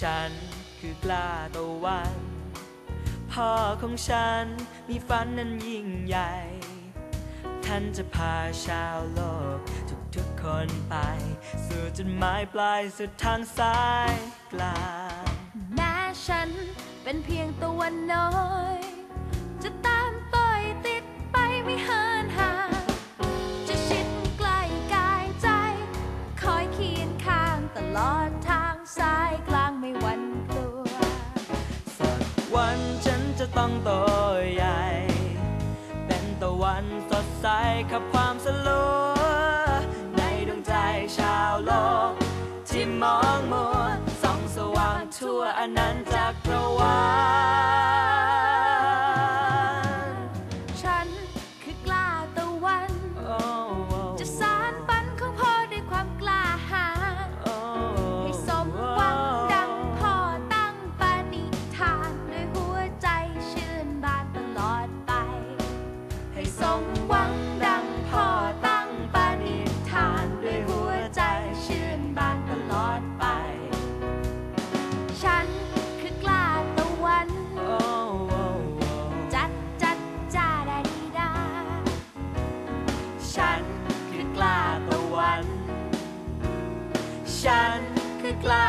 ฉันคือกล้าตะวัน พ่อของฉันมีฝันนั้นยิ่งใหญ่ ท่านจะพาชาวโลก ทุกๆคนไป สู่จุดหมายปลายสุดทางสายกลางแม้ฉันเป็นเพียงตะวันน้อย จะตามต่อยติดไปไม่เหินห่าง จะชิดใกล้กายใจ คอยเคียงข้างตลอด ต้องโตใหญ่ เป็นตะวันสดใสขับความสลัวในดวงใจชาวโลก ที่มองมัวส่องสว่างทั่วอนันตจักรวาล มหวังดังพ่อตั้งปณิธานด้วยหัวใจชื่นบานตลอดไป ฉันคือกล้าตะวัน จัดจัดจ้าดาดีดา ฉันคือกล้าตะวัน ฉันคือกล้า